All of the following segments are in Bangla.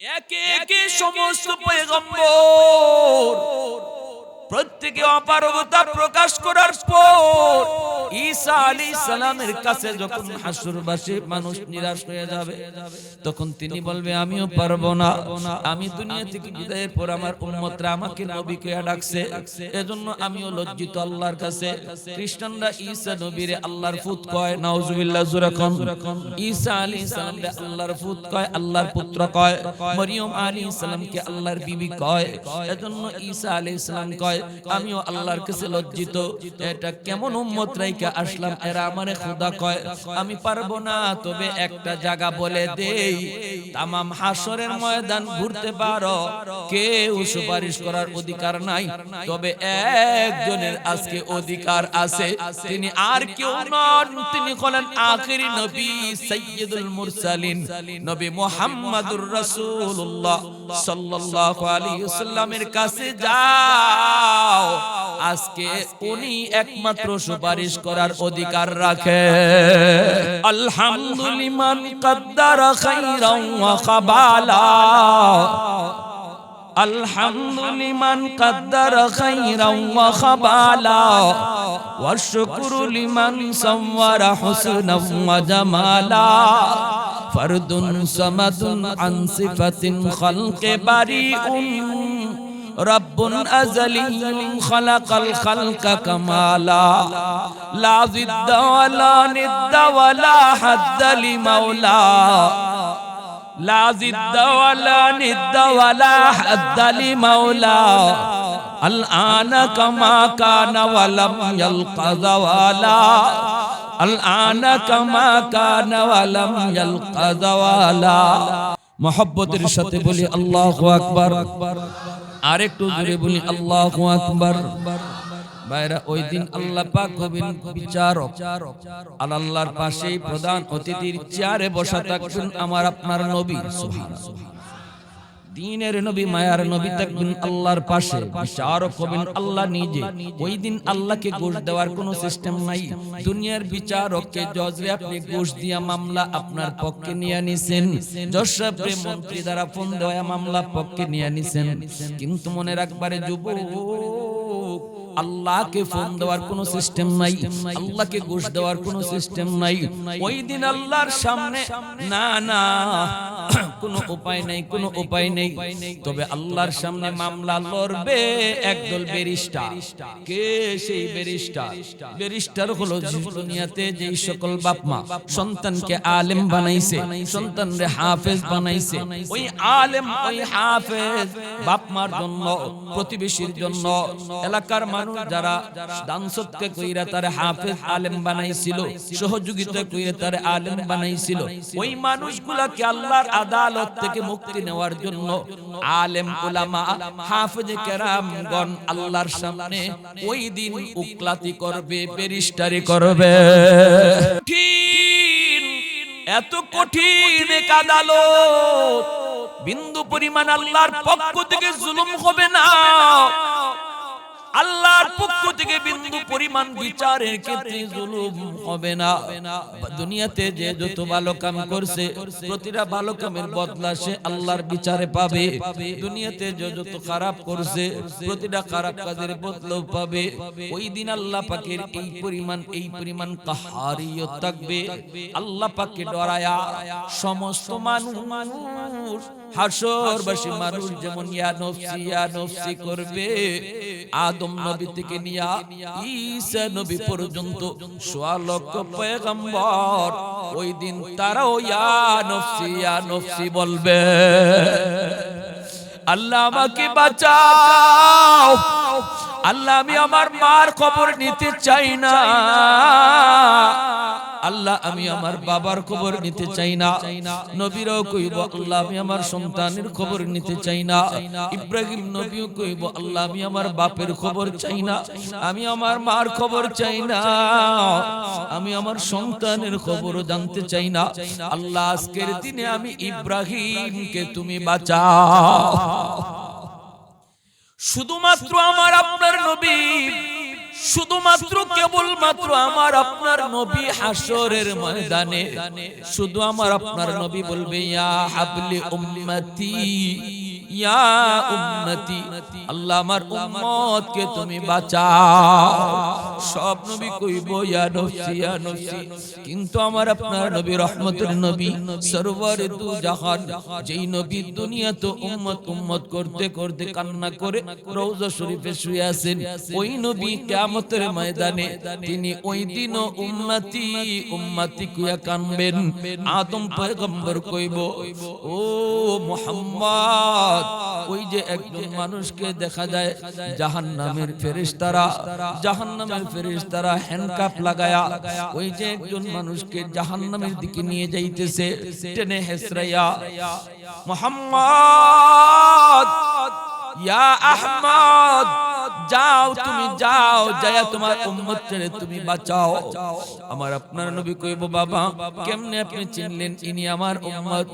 একে একে সমস্ত পয়গম্বর। প্রত্যেকে অপারগতা প্রকাশ করার পর ঈসা আলী সালামের কাছে যখন হাসুরবাসী মানুষ নিরাশ হয়ে যাবে, তখন তিনি বলবে, আমিও পারব না। আমি দুনিয়া থেকে বিদায়ের পর আমার উম্মতরা আমাকে নবী কে ডাকছে। এজন্য আমিও লজ্জিত আল্লাহর কাছে। খ্রিস্টানরা ঈসা নবীরে আল্লাহর ফুত কয়, নাউজুবিল্লাহ জুরাকম ঈসা আলী সালামরে আল্লাহর ফুত কয়, আল্লাহর পুত্র কয়। মরিয়ম আলী সালামকে আল্লাহর বিবি কয়। এজন্য ঈসা আলী সালাম কয় আমিও আল্লাহর কাছে লজ্জিত। এটা কেমন উম্মত রাইকা আসলাম, এরা আমারে খোদা কয়, আমি পারব না, তবে একটা জায়গা বলে দেই। তামাম হাসরের ময়দান ঘুরতে পারো, কেউ সুপারিশ করার অধিকার নাই, তবে একজনের আজকে অধিকার আছে, তিনি আর কেউ নন, তিনি হলেন আখেরি নবী সৈয়দুল মুরসালিন, নবী মুহাম্মাদুর রাসূলুল্লাহ। সাল্লাল্লাহু আলাইহি ওয়াসাল্লামের কাছে যাও। আজকে উনি একমাত্র সুপারিশ করার অধিকার রাখে। আলহামদুলিমান কদ্দারা খাইরাও ওয়া খাবালা। الحمد لمن قدر خيرا وخبالا والشكر لمن صور حسنا وجمالا فرد صمد عن صفة خلق بريء رب أزلي خلق الخلق كمالا لا ضد ولا ند ولا حد لمولا لا زد ولا ند ولا حد لمولى الآن كما كان ولم يلق زوالا الآن كما كان ولم يلق زوالا محبتر সাথে বলি আল্লাহু আকবার আরেকটু জোরে বলি আল্লাহু আকবার ভাইরা ওই দিন আল্লাহ পাক হবেন বিচারক। আর আল্লাহর পাশেই প্রধান অতিথির চেয়ারে বসা থাকবেন আমার আপনার নবী সুবহানাল্লাহ। দিনের নবী মায়ার নবী থাকবেন আল্লাহর পাশে। বিচারক হবেন আল্লাহ নিজে। ওই দিন আল্লাহকে ঘুষ দেওয়ার কোনো সিস্টেম নাই। দুনিয়ার বিচারককে জজরে আপনি ঘুষ দিয়া মামলা আপনার পক্ষে নিয়ে নিছেন। জজ সাহেবরে মন্ত্রী দ্বারা ফোন দেওয়া মামলা পক্ষে নিয়ে নিছেন। কিন্তু মনে রাখবারে যুবক আল্লাহকে ফোন দেওয়ার কোনো সিস্টেম নাই, আল্লাহকে ঘুষ দেওয়ার কোনো সিস্টেম নাই। ওই দিন আল্লাহর সামনে না না, কোনো উপায় নাই, কোনো উপায় নেই। তবে আল্লাহর সামনে মামলা লড়বে একদল বেরিস্টার কে সেই বেরিস্টার বেরিস্টার হলো দুনিয়াতে যেই সকল বাপ মা সন্তানকে আলেম বানাইছে, সন্তানরে হাফেজ বানাইছে। ওই আলেম, ওই হাফেজ বাপ মার জন্য, প্রতিবেশীর জন্য, এলাকার মানুষ যারা দানসতকে কইরা তারে হাফেজ আলেম বানাইছিল, সহযোগিতা কইরা আলেম বানাইছিল, ওই মানুষগুলাকে আল্লাহর আদালত থেকে মুক্তি নেওয়ার জন্য আলেম উলামা, হাফেজ কেরামগণ আল্লাহর সামনে ওই দিন উকলাতি করবে করবে। এত কঠিন এক আদালত, বিন্দু পরিমাণ আল্লাহর পক্ষ থেকে জুলুম হবে না। আল্লাহর পক্ষ থেকে বিন্দু পরিমাণ বিচারের ক্ষেত্রে জুলুম হবে না। দুনিয়াতে যে যত ভালো কাম করছে, প্রতিটা ভালো কামের বদলা সে আল্লাহর বিচারে পাবে। দুনিয়াতে যে যত খারাপ করছে, প্রতিটা খারাপ কাজের বদলাও পাবে। ওই দিন আল্লাহ পাকের এই পরিমাণ এই পরিমাণ কাহারিয়ত থাকবে। আল্লাহ পাককে ডরায়া সমস্ত মানুষ, হাসরবাসী মানুষ যেমন ইয়া নফসি ইয়া নফসি করবে, আদম নবী থেকে নিয়া ঈসা নবী পর্যন্ত সোয়া লক্ষ পয়গম্বর। ওই দিন তারাও ইয়া নফসি ইয়া নফসি বলবে আল্লাহ আমাকে বাঁচাও। আল্লাহ আমি আমার মার খবর নিতে চাই না। আল্লাহ, আমি আমার বাবার খবর নিতে চাই না। নবীরাও কইব, আল্লাহ, আমি আমার সন্তানের খবর নিতে চাই না। ইব্রাহিম নবীও কইব, আল্লাহ, আমি আমার বাপের খবর চাই না। আমি আমার মার খবর চাই না। আমি আমার সন্তানের খবরও জানতে চাই না। আল্লাহ, আজকের দিনে আমি ইব্রাহিমকে তুমি বাঁচাও। শুধুমাত্র আমার আপনার নবী। শুধুমাত্র কেবলমাত্র আমার আপনার নবী হাসরের ময়দানে। শুধু আমার আপনার নবী বলবে ইয়া হাবলি উম্মতি ইয়া উম্মতি আল্লাহ আমার উম্মতকে তুমি বাঁচাও। সব নবী কইব, ইয়া নফসি ইয়া নফসি। কিন্তু আমার আপনার নবী রহমতের নবী সরওয়ার দু জাহান, যেই নবী দুনিয়া তো উম্মত উম্মত করতে করতে কান্না করে রওজা শরীফে শুয়ে আছেন, ওই নবী কিয়ামতের ময়দানে তিনি ওই দিনও উম্মতি উম্মতি কুয়া কানবেন। আদম পয়গম্বর কইব, ও মুহাম্মদ, ওই যে একজন মানুষকে দেখা যায় জাহান্নামের ফেরেশতারা, জাহান্নামের ফেরেশতারা হ্যান্ডকাপ লাগায়া ওই যে একজন মানুষকে জাহান্নামের দিকে নিয়ে যাইতেছে টেনে হেসরাইয়া মোহাম্মদ ইয়া আহমদ, যাও তুমি যাও, যায়া তোমার তুমি বাঁচাও। আমার আপনার নবী কইব, বাবা, কেমনে আপনি চিনলেন ইনি আমার উম্মত?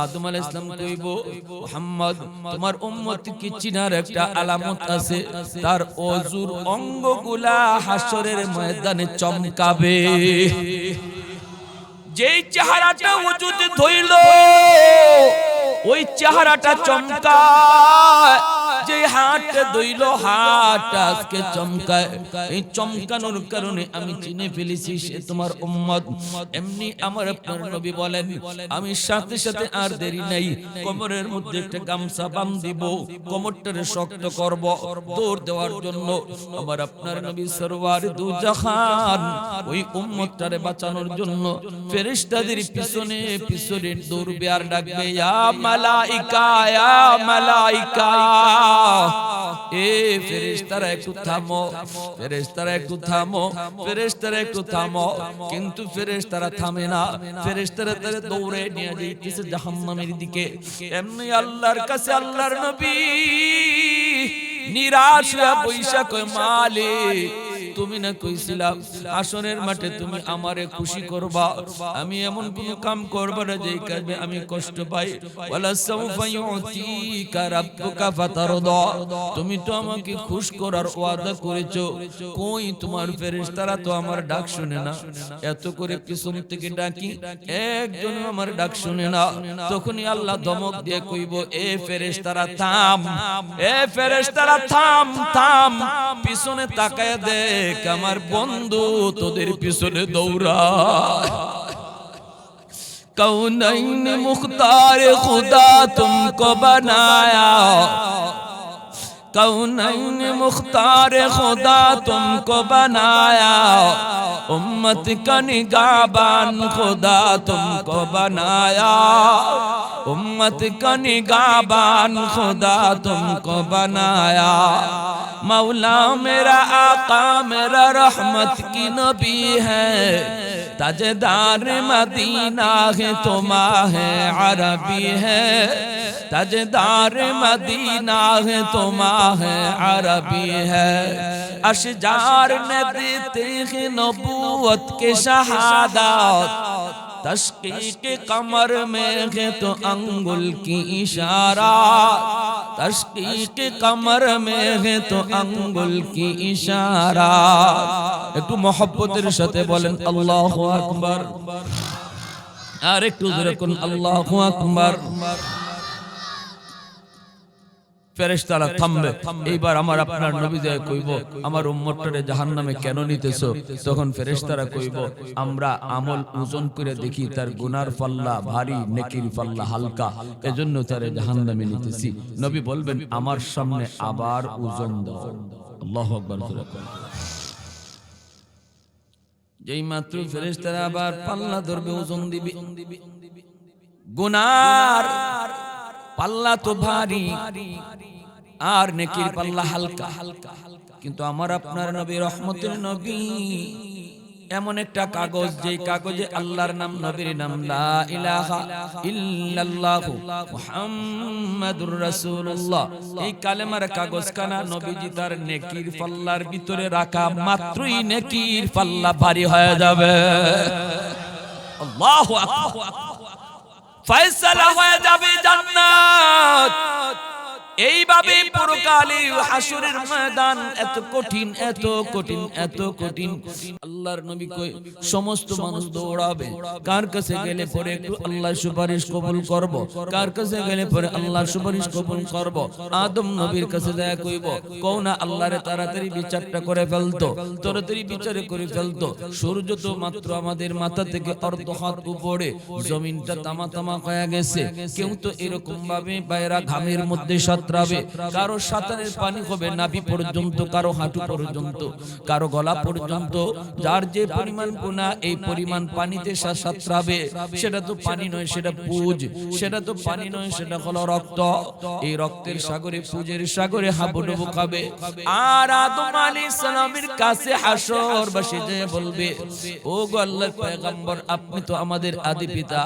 আদম আলাইহিস সালাম কইব, মুহাম্মদ, তোমার উম্মত কি চিনার একটা আলামত আছে? তার অজুর অঙ্গগুলা হাসরের ময়দানে চমকাবে। যেই চেহারাটা ওজুদে ধইল ওই চেহারাটা চমকায়। যে দইল হাট, আজকে চমকায়। এই চমকানোর কারণে আমি চিনে ফেলেছি সে তোমার উম্মত। এমনি আমার নবী বলেন, আমি সাথে সাথে আর দেরি নাই কোমরের মধ্যে একটা গামছা বাম দিব কোমরটারে শক্ত করব, দৌড় দেওয়ার জন্য। আমার আপনার নবী সরওয়ার দু জাহান ওই উম্মতটারে বাঁচানোর জন্য ফেরেশতাদের পিছনে পিছনে দৌড়বে আর ডাকবে, ইয়া মালাইকা ইয়া মালাইকা। এ ফেরেশতারা একটু থামো, ফেরেশতারা একটু থামো, ফেরেশতারা একটু থামো। কিন্তু ফেরেশতারা থামে না। ফেরেশতারা তারে দৌড়ে নিয়ে যাইতেছে জাহান্নামের দিকে। এমনি আল্লাহর কাছে নিরাশ হয়ে বৈশা মালিক তুমি না কইছিলা আসনের মাঠে তুমি আমারে খুশি করবা। আমি এমন কোন কাম করব না যেই কাজে আমি কষ্ট পাই। ওয়ালা সাউফা ইউতিকা রাব্বুকা ফাতারদা। তুমি তো আমাকে খুশ করার ওয়াদা করেছ। কই তোমার ফেরেশতারা তো আমার ডাক শুনে না। এত করে পিছন থেকে ডাকি একজন আমার ডাক শুনে না। তখনই আল্লাহ ধমক দিয়ে কইব, এ ফেরেশতারা, থাম। এ ফেরেশতারা, থাম থাম। পিছনে তাকায় দেখ। আমার বন্ধু তোদের পিছনে দৌড়া कौनैन मुख्तार खुदा तुमको बनाया कौनैन मुख्तार खुदा तुमको बनाया? उम्मत का निगाबान खुदा तुमको बनाया। उम्मत का निगाबान खुदा तुमको बनाया। मौला मेरा आका, मेरा रहमत की नबी है। ताजदार मदीना है, तुमा है, अरबी है। ताजदार मदीना है, तुमा ہے عربی ہے اشجار نے دیتے نبوت کے شہادات تشقیق قمر میں ہے تو انگل کی اشارہ تشقیق قمر میں ہے تو انگل کی اشارہ একটু মহব্বতের সাথে বলেন আল্লাহু আকবার আর একটু জোরে কোন আল্লাহু আকবার ফেরেশতারা থামবে। এইবার আমার আপনার নবী যায় কইব আমার উম্মতটারে জাহান্নামে কেন নিতেছো? তখন ফেরেশতারা কইব আমরা আমল ওজন করে দেখি তার গুনার পাল্লা ভারী নেকির পাল্লা হালকা। এজন্য তারে জাহান্নামে নিতেছি। নবী বলবেন আমার সামনে আবার ওজন দাও। আল্লাহু আকবার জোরে যেই মাত্র ফেরেশতারা আবার পাল্লা ধরবে ওজন দিবে। গুনার পাল্লা তো ভারী। আর নেকির পাল্লা হালকা। হালকা। কিন্তু আমার আপনার নবী রহমতের নবী এমন একটা কাগজ যেই কাগজে আল্লাহর নাম নবীর নাম লা ইলাহা ইল্লাল্লাহু মুহাম্মাদুর রাসূলুল্লাহ। এই কালেমার কাগজ কানা নবীজি তার নেকির পাল্লার ভিতরে রাখা মাত্রই নেকির পাল্লা ভারী হয়ে যাবে। আল্লাহু আকবার। ফয়সালা হয়ে যাবে জান্নাত। এইভাবে পরকালে হাসরের ময়দান এত কঠিন এত কঠিন এত কঠিন। আল্লাহর নবী কই সমস্ত মানুষ দৌড়াবে। কার কাছে গেলে পরে একটু আল্লাহ সুপারিশ কবুল করব? কার কাছে গেলে পরে আল্লাহ সুপারিশ কবুল করব? আদম নবীর কাছে যায় কইব কও না আল্লাহরে তাড়াতাড়ি বিচারটা করে ফেলতো। তাড়াতাড়ি বিচারে করে ফেলতো। সূর্য তো মাত্র আমাদের মাথা থেকে অর্ধ হাত উপরে। জমিনটা তামা তামা হয়ে গেছে। কেউ তো এরকম ভাবে বাইরা ঘামের মধ্যে সাঁতরাবে কারও সাঁতারের পানি হবে নাভি পর্যন্ত, কারও হাঁটু পর্যন্ত, কারও গলা পর্যন্ত। যার যে পরিমাণ গুণা এই পরিমাণ পানিতে সাঁতরাবে। সেটা তো পানি নয়, সেটা পুজ। সেটা তো পানি নয়, সেটা হলো রক্ত। এই রক্তের সাগরে, পুজের সাগরে হাবুডুবু খাবে। আর আদম আলাইহিস সালামের কাছে হাসর বসে যে বলবে, ও গো আল্লাহর পয়গম্বর, আপনি তো আমাদের আদি পিতা।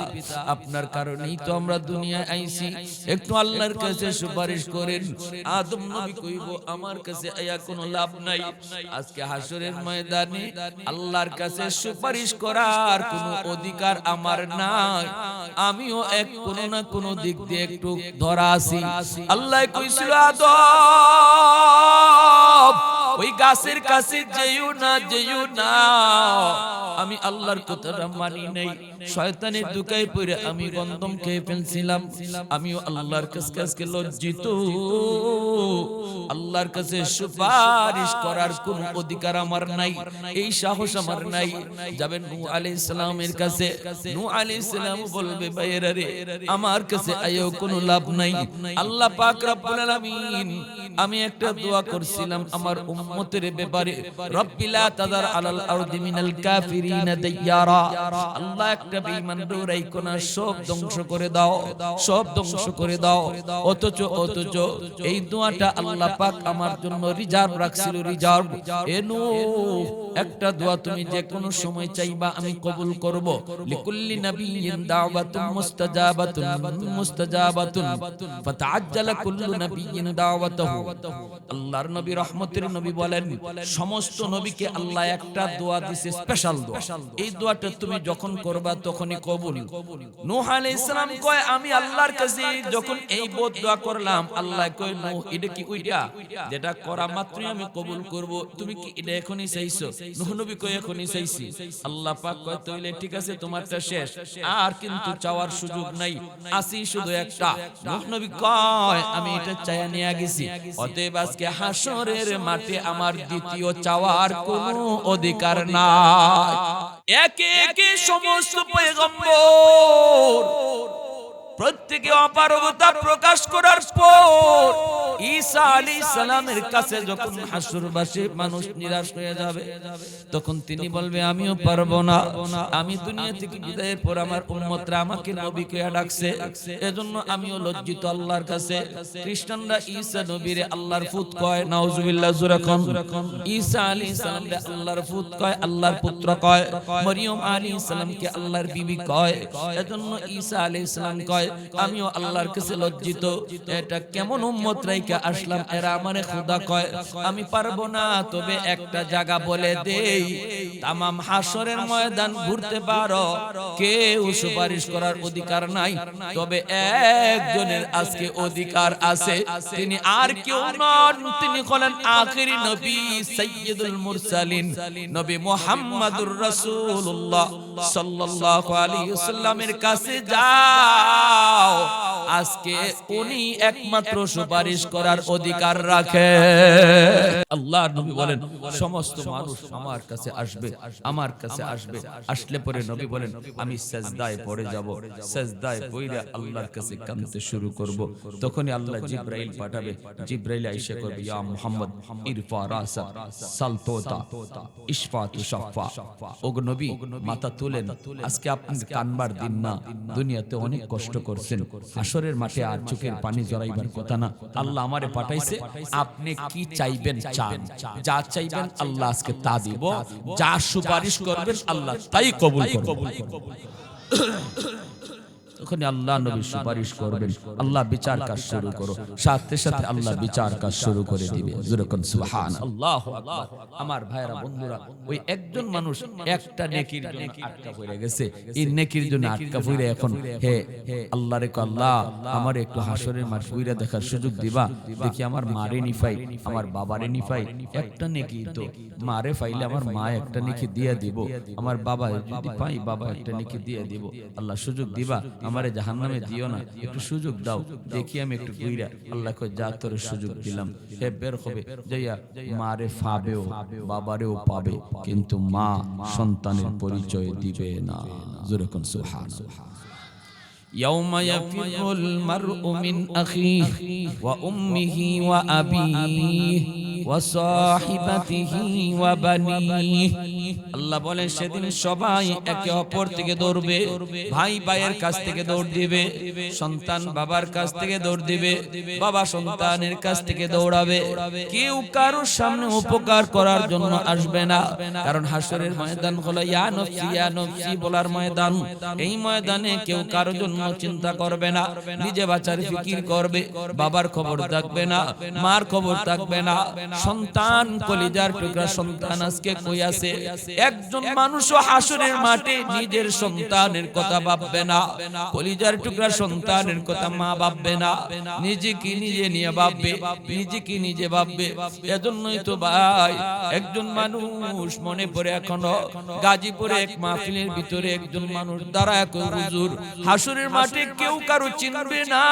আপনার কারণেই তো আমরা দুনিয়ায় আইছি। একটু আল্লাহর কাছে সুপারিশ করেন, আদম নবী কইব, আমার কাছে আয়া কোনো লাভ নাই। আজকে হাসরের ময়দানে আল্লাহর কাছে সুপারিশ করার কোনো অধিকার আমার নাই। আমিও এক কোনো না কোনো দিক দিয়ে একটু ধরা আছি। আল্লাহ কইছিল, আদম ওই গাছের কাছে যেও না যেও না। আমি আল্লাহর কথাটা মানি নাই। শয়তানের দুকায় পড়ে আমি গন্ধম খেয়ে ফেলছিলাম। আমিও আল্লাহর কাছে কাছে লজ্জিত। আল্লাহর কাছে সুপারিশ করার কোন অধিকার আমার নাই, এই সাহস আমার নাই। যাবেন নূহ আলাইহিস সালামের কাছে। নূহ আলাইহিস সালাম বলবে, ভাইয়েরা রে, আমার কাছে আয়ও কোনো লাভ নাই। আল্লাহ পাক রব্বুল আলামিন, আমি একটা দোয়া করছিলাম আমার উম্মতের ব্যাপারে রব্বিলা তাদার আলাল আরদি মিনাল কাফিরিনা দাইয়ারা। আল্লাহ একটা বেঈমান রাইকো না সব ধ্বংস করে দাও সব ধ্বংস করে দাও। অথচ অথচ এই দোয়াটা আল্লাহ পাক আমার জন্য রিজার্ভ রাখছিল রিজার্ভ এনু একটা দোয়া তুমি যে কোনো সময় চাইবা আমি কবুল করব। লিকুল্লি নাবিয়্যিন দাওয়াতুন মুস্তাজাবাতুন মুস্তাজাবাতুন ফাতাআজ্জালা কুল্লু নাবিয়্যিন দাওয়াতাহু। আল্লাহর নবী রহমতের নবী বলেন, সমস্ত নবীকে আল্লাহ একটা দোয়া দিছে স্পেশাল দোয়া। এই দোয়াটা তুমি যখন করবা তখনই কবুল। নূহ আলাইহিস সালাম কয়, আমি আল্লাহর কাছে যখন এই বোধ দোয়া করলাম, আল্লাহ কয়, নূহ, এটা কি ওইটা যেটা করা মাত্রই আমি কবুল করব। তুমি কি এটা এখনই চাইছো? নূহ নবী কয়, এখনই চাইছি। আল্লাহ পাক কয়, তাইলে ঠিক আছে, তোমারটা শেষ। আর কিন্তু চাওয়ার সুযোগ নাই। আসি শুধু একটা। নূহ নবী কয়, আমি এটা চাইয়া নিয়ে গেছি। অতএব আজকে হাসরের মাঠে আমার দ্বিতীয় চাওয়ার কোনো অধিকার নাই। একে একে সমস্ত প্রত্যেকে অপারগতা প্রকাশ করার পর ঈসা আলী সালামের কাছে যখন হাসুরবাসী মানুষ নিরাশ হয়ে যাবে তখন তিনি বলবে আমিও পারব না। আমি দুনিয়া থেকে বিদায়ের পর আমার উম্মতরা আমাকে নবী কে ডাকছে। এজন্য আমিও লজ্জিত আল্লাহর কাছে। খ্রিস্টানরা ঈসা নবীরে আল্লাহর ফুত কয় নাউজুবিল্লাহ জুরাকন ঈসা আলী সালামরে আল্লাহর ফুত কয় আল্লাহর পুত্র কয়। মরিয়ম আলী সালামকে আল্লাহর বিবি কয়। এজন্য ঈসা আলী সালাম কয় আমিও আল্লাহর কাছে লজ্জিত। এটা কেমন উম্মত রাইকা আসলাম, এরা আমারে খোদা কয়, আমি পারব না, তবে একটা জায়গা বলে দেই। তামাম হাসরের ময়দান ঘুরতে পারো, কেউ সুপারিশ করার অধিকার নাই। তবে একজনের আজকে অধিকার আছে, তিনি আর কেউ নন। তিনি হলেন আখেরি নবী সৈয়দুল মুরসালিন, নবী মুহাম্মাদুর রাসূলুল্লাহ সাল্লাল্লাহু আলাইহি ওয়াসাল্লামের কাছে যাও। আজকে উনি একমাত্র সুপারিশ করার অধিকার রাখে। আল্লাহর নবী বলেন সমস্ত মানুষ আমার কাছে আসবে আমার কাছে আসবে। আসলে পরে নবী বলেন আমি সেজদায় পড়ে যাব সেজদায় পড়ে আল্লাহর কাছে কাঁদতে শুরু করব। তখনই আল্লাহ জিব্রাইল পাঠাবে জিব্রাইল আইসা করবে ইয়া মুহাম্মদ ইরফা রাসা সালতোতা ইশফাতু শাফা। ওগো নবী মাথা তুলেন। আজকে আপনি কানবার দিন না। দুনিয়াতে অনেক কষ্ট করছেন। আসরের মাঠে আর চোখের পানি জড়াইবার কথা না আল্লাহ আমারে পাঠাইছে আপনি কি চাইবেন চান? যা চাইবেন আল্লাহ আজকে তা দিব। যা সুপারিশ করবেন আল্লাহ তাই কবুল করবেন। তখন আল্লাহ নবী সুপারিশ করবেন। আল্লাহ বিচার কাজ শুরু করো। সাথে সাথে আল্লাহ বিচার কাজ শুরু করে দিবে। যেরকম সুবহান। আল্লাহ আমার ভাইরা বন্ধুরা ওই একজন মানুষ একটা নেকির জন্য আটকা পড়ে গেছে। এই নেকির জন্য আটকা পড়ে এখন হে আল্লাহ রে আল্লাহ আমার একটু হাসরের মাঠ বুইরা দেখার সুযোগ দিবা। দেখি আমার মারে নিফাই আমার বাবারে নিফাই। একটা নেকি তো মারে ফাইলে আমার মা একটা নেকি দিয়ে দিব আমার বাবা যদি পাই বাবা একটা নেকি দিয়ে দিব। আল্লাহ সুযোগ দিবা। আমারে জাহান্নামে দিও না একটু সুযোগ দাও দেখি আমি একটু বুইরা আল্লাহ কই যা তোর সুযোগ দিলাম হে বের হবে যাইয়া মারে ফাবেও বাবারেও পাবে কিন্তু মা সন্তানের পরিচয় দিবে না যেরকম সুবহানাল্লাহ يوم يفر المرء من أخيه وأمه وأبيه وصاحبته وبنيه আল্লাহ বলে সেদিন সবাই একে অপর থেকে দৌড়বে। ভাই ভাইয়ের কাছ থেকে দৌড় দিবে, সন্তান বাবার কাছ থেকে দৌড় দিবে, বাবা সন্তানের কাছ থেকে দৌড়াবে। কেউ কারোর সামনে উপকার করার জন্য আসবে না, কারণ হাসরের ময়দান হলো ইয়া নফসি বলার ময়দান। এই ময়দানে কেউ কারোর জন্য চিন্তা করবে না, নিজে বাঁচার ফিকির করবে, বাবার খবর থাকবে না, মার খবর থাকবে না, সন্তান কলিজার টুকরা সন্তান আজকে কই আছে? একজন মানুষও হাসরের মাঠে নিজের সন্তানের কথা ভাববে না। কলিজার টুকরা সন্তানের কথা মা ভাববে না। নিজে কি নিজে নিয়ে ভাববে? নিজে কি নিজে ভাববে? এজন্যই তো ভাই একজন মানুষ মনে পড়ে এখনও। গাজীপুরে এক মাহফিলের ভিতরে একজন মানুষ দ্বারা এক হুজুর। হাসুরের মাঠে কেউ কারও চিনবে না।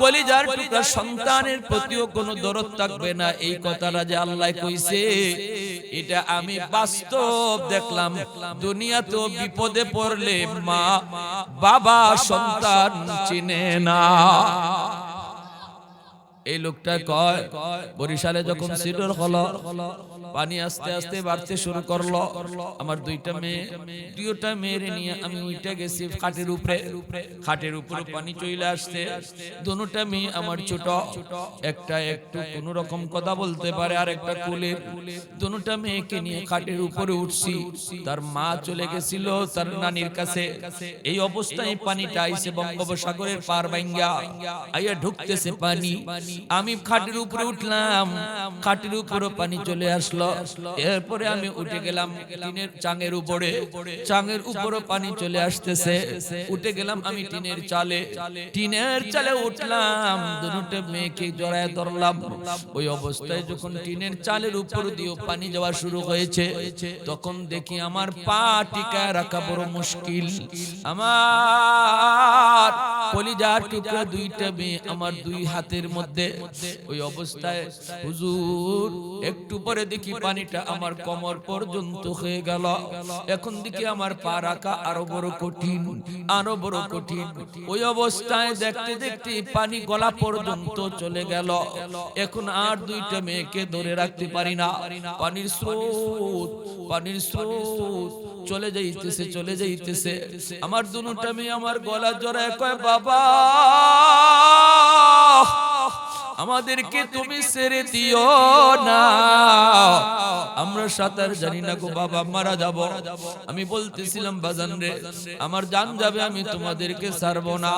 কলিজার টুকরা সন্তানের প্রতিও কোনো দরদ থাকবে না। এই কথাটা যে আল্লাহ কইছে। এটা আমি বাস্তব দেখলাম। দুনিয়া তো বিপদে পড়লে মা বাবা সন্তান চিনে না। এই লোকটা কয় বরিশালে যখন সিডর হলো পানি আস্তে আস্তে বাড়তে শুরু করল। আমার দুইটা মেয়ে দুইটা মেয়েরে নিয়ে আমি উইটা গেছি খাটের উপরে। খাটের উপরে। পানি চলে আসছে। দুটা মেয়ে আমার ছোট। একটা একটু কোন রকম কথা বলতে পারে আর একটা কুলের। দুটা মেয়েকে নিয়ে খাটের উপরে উঠছি। তার মা চলে গেছিল তার নানির কাছে। এই অবস্থায় পানিটা আইছে বঙ্গোপসাগরের পার ভাঙ্গা। আইয়া ঢুকতেছে পানি। আমি খাটের উপরে উঠলাম। খাটের উপরে পানি চলে আসলো এরপরে আমি উঠে গেলাম টিনের চাঙের উপরে। চাঙের উপরে পানি চলে আসতেছে। উঠে গেলাম আমি টিনের চালে। টিনের চালে উঠলাম। দুটো মেয়েকে জড়ায় ধরলাম। ওই অবস্থায় যখন টিনের চালের উপর দিয়ে পানি যাওয়া শুরু হয়েছে, তখন দেখি আমার পা টিকায় রাখা বড় মুশকিল। আমার কলিজার টুকরা দুইটা মেয়ে আমার দুই হাতের মধ্যে। ওই অবস্থায় হুজুর, একটু পরে দেখি পানিটা আমার কমর পর্যন্ত হয়ে গেল। এখন দেখি আমার পা রাখা আরও বড় কঠিন, আরও বড় কঠিন। ওই অবস্থায় দেখতে দেখতে পানি গলা পর্যন্ত চলে গেল। এখন আর দুইটা মেয়েকে ধরে রাখতে পারি না। পানির স্রোত পানির স্রোত। চলে যাইতেছে চলে যাইতেছে। আমার দুটা মেয়ে আমার গলা জড়ায় কয়, বাবা! আমাদেরকে তুমি ছেড়ে দিও না। আমরা সাঁতার জানি না গো বাবা মারা যাব। আমি বলতেছিলাম বাজান রে আমার জান যাবে আমি তোমাদেরকে ছাড়বো না।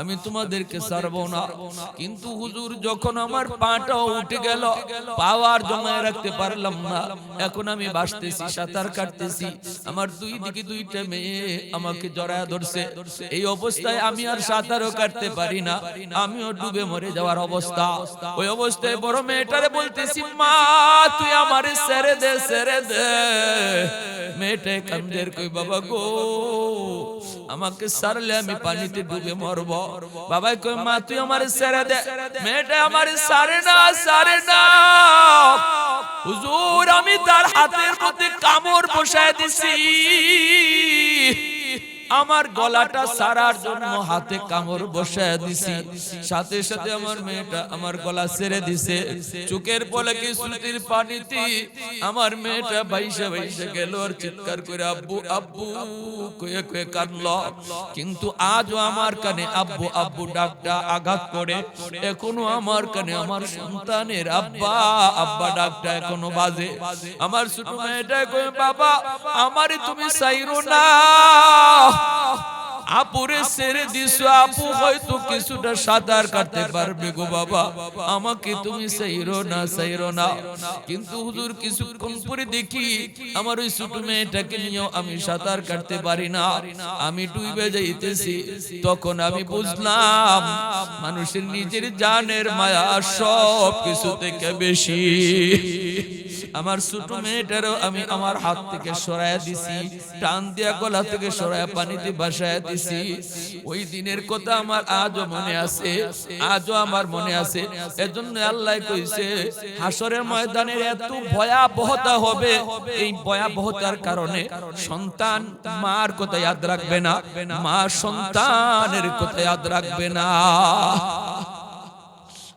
আমি তোমাদেরকে ছাড়বো না। কিন্তু হুজুর যখন আমার পাটা উঠে গেল পাওয়ার জমায় রাখতে পারলাম না। এখন আমি বাসতেছি সাঁতার কাটতেছি। আমার দুই দিকে দুইটা মেয়ে আমাকে জড়ায় ধরছে। এই অবস্থায় আমি আর সাঁতারও কাটতে পারি না। আমিও ডুবে মরে যাওয়ার অবস্থা। ওই অবস্থায় বড় মেয়েটারে বলতেছি, মা, তুই আমারে ছেড়ে দে ছেড়ে দে। মেয়েটাই কান্দের কই, বাবা গো, আমাকে সারলে আমি পানিতে ডুবে মরব। বাবাই কই, মা, তুই আমারে ছেড়ে দে। মেয়েটা, আমারে সারে না সারে না। হুজুর, আমি তার হাতের মধ্যে কামড় বসায় দিছি। আমার গলাটা সারার জন্য হাতে কামড় বসায় দিছি। সাথে সাথে আমার মেয়েটা আমার গলা ছেড়ে দিছে। চোখের পলকে সুতির পানিতে আমার মেয়েটা বাইসা বাইসা গেল আর চিৎকার করে আব্বু আব্বু কয়ে কয়ে কাঁদল। কিন্তু আজও আমার কানে আব্বু আব্বু ডাকটা আঘাত করে। এখনও আমার কানে আমার সন্তানের আব্বা আব্বা ডাকটা এখনও বাজে। আমার ছোট মেয়েটা কয়ে বাবা আমারে তুমি চাইরো না। আপুরে ছেড়ে দিছো আপু হয়তো কিছুটা সাঁতার কাটতে পারবে গো বাবা। আমাকে তুমি সাইরো না সাইরো না। কিন্তু হুজুর, কিছুক্ষণ পরে দেখি আমার ওই ছোট মেয়েটাকে নিয়েও আমি সাঁতার কাটতে পারি না। আমি ডুবে যাইতেছি। তখন আমি বুঝলাম, মানুষের নিজের জানের মায়া সব কিছু থেকে বেশি। আমার ছোট মেয়েটারও আমি আমার হাত থেকে সরাইয়া দিছি, টান দিয়া গলা থেকে সরাইয়া পানিতে বাসায় দিছি। ওই দিনের কথা আমার আজও মনে আছে, আজও আমার মনে আছে। এজন্য আল্লাহ কইছে, হাসরের ময়দানের এত ভয়াবহতা হবে, এই ভয়াবহতার কারণে সন্তান মার কথা ইয়াদ রাখবে না, মা সন্তানের কথা ইয়াদ রাখবে না।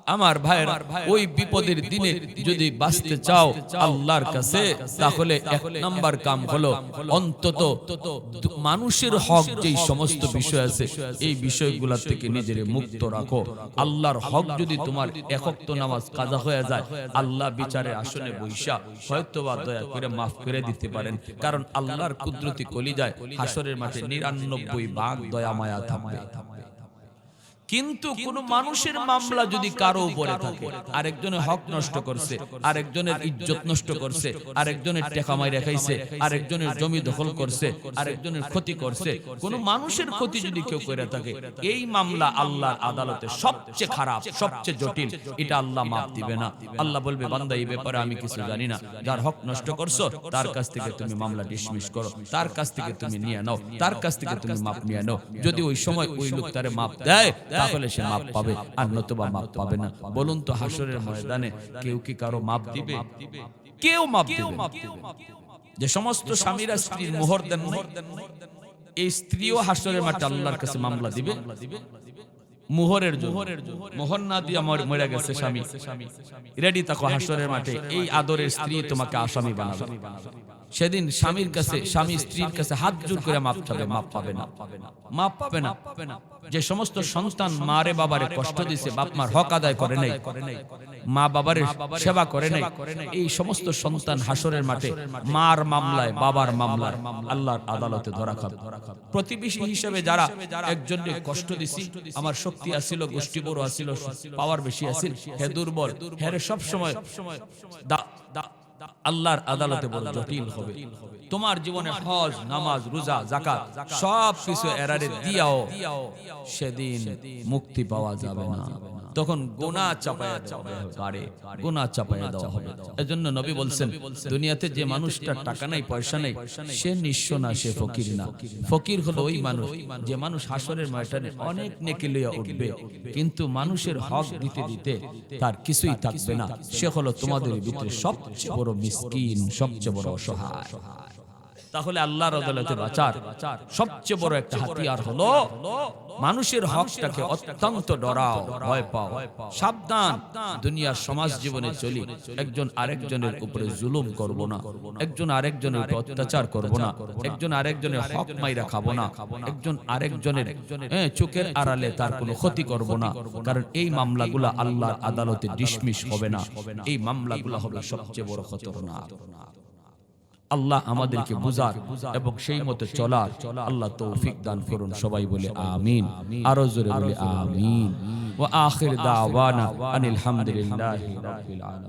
আমার ভাইয়ের ওই বিপদের দিনে যদি বাঁচতে চাও আল্লাহর কাছে তাহলে এক নাম্বার কাম হলো অন্তত মানুষের হক যেই সমস্ত বিষয় আছে এই বিষয়গুলা থেকে নিজের মুক্ত রাখো। আল্লাহর হক যদি তোমার একক নামাজ কাজা হয়ে যায় আল্লাহ বিচারে আসনে বৈশা হয়তো বা দয়া করে মাফ করে দিতে পারেন কারণ আল্লাহর কুদরতি কলি যায় হাসরের মাঠে নিরানব্বই ভাগ দয়া মায়া থাকবে। কিন্তু কোন মানুষের মামলা যদি কারও উপরে থাকে আরেকজনের হক নষ্ট করছে আরেকজনের ইজ্জত নষ্ট করছে আরেকজনের টেকা মাই রেখাইছে আরেকজনের জমি দখল করছে আরেকজনের ক্ষতি করছে কোন মানুষের ক্ষতি যদি কেউ করে থাকে এই মামলা আল্লাহর আদালতে সবচেয়ে খারাপ সবচেয়ে জটিল এটা আল্লাহ মাফ দিবে না আল্লাহ বলবে বান্দা এই ব্যাপারে আমি কিছু জানি না যার হক নষ্ট করছ তার কাছ থেকে তুমি মামলা ডিসমিস করো তার কাছ থেকে তুমি নিয়ে নাও তার কাছ থেকে তুমি মাপ নিয়ে নাও যদি ওই সময় ওই লোক তারে মাপ দেয় তাহলে সে মাপ পাবে আর নতুবা মাপ পাবে না। বলুন তো হাসরের ময়দানে কেউ কি কারও মাপ দিবে? কেউ মাপ দিবে। যে সমস্ত স্বামীরা স্ত্রীর মোহর দেন এই স্ত্রীও হাসরের মাঠে আল্লাহর কাছে মামলা দিবে? মোহরের জন্য। মোহর না দিয়ে আমার মরে গেছে স্বামী। রেডি থাকো হাসরের মাঠে। এই আদরের স্ত্রী তোমাকে আসামি বানাবে। সেদিন স্বামীর কাছে স্বামী স্ত্রীর কাছে হাত জোর করে মাপ চাবে মাপ পাবে না। মাপ পাবে না। যে সমস্ত সন্তান মারে বাবারে কষ্ট দিছে বাপ মার হক আদায় করে নাই। মা বাবারে সেবা করে নাই। এই সমস্ত সন্তান হাসরের মাঠে মার মামলায় বাবার মামলায় আল্লাহর আদালতে ধরা খাবে। প্রতিবেশী হিসেবে যারা একজনকে কষ্ট দিছি আমার শক্তি আসিল গোষ্ঠী বড় আসিল পাওয়ার বেশি আসিল হে দুর্বল হ্যাঁ সব সময় আল্লাহর আদালতে বড় জটিল হবে। তোমার জীবনে হজ নামাজ রোজা জাকাত সব কিছু এরারে দিয়াও সেদিন মুক্তি পাওয়া যাবে না। তখন গোনা চাপায়া দেওয়া হবে গোনা চাপায়া দেওয়া হবে। এজন্য নবী বলছেন দুনিয়াতে যে মানুষটা টাকা নাই পয়সা নাই সে নিঃস্ব না সে ফকির না। ফকির হলো ওই মানুষ যে মানুষ হাসরের ময়দানে অনেক নেকি লইয়া উঠবে কিন্তু মানুষের হক দিতে দিতে তার কিছুই থাকবে না। সে হলো তোমাদের ভিতরে সবচেয়ে বড় মিসকিন সবচেয়ে বড় অসহায়। তাহলে আল্লাহর আদালতে বাঁচার সবচেয়ে বড় একটা হাতিয়ার হলো মানুষের হকটাকে অত্যন্ত ডরাও ভয় পাও। সাবধান দুনিয়ার সমাজ জীবনে চলি। একজন আরেকজনের উপরে জুলুম করব না। একজন আরেকজনের উপর অত্যাচার করব না। একজন আরেকজনের হক মাইরা খাব না। একজন আরেকজনের হ্যাঁ, চোখের আড়ালে তার কোনো ক্ষতি করব না। কারণ এই মামলাগুলা আল্লাহর আদালতে ডিসমিস হবে না। এই মামলাগুলা হবে সবচেয়ে বড় খতরনাক। আল্লাহ আমাদেরকে বুঝার এবং সেই মতো চলার আল্লাহ তৌফিক দান করুন সবাই বলে আমিন। আরও জোরে বলে আমিন। ওয়া আখির দাওয়ানা আনিল হামদুলিল্লাহি রাব্বিল আলামিন।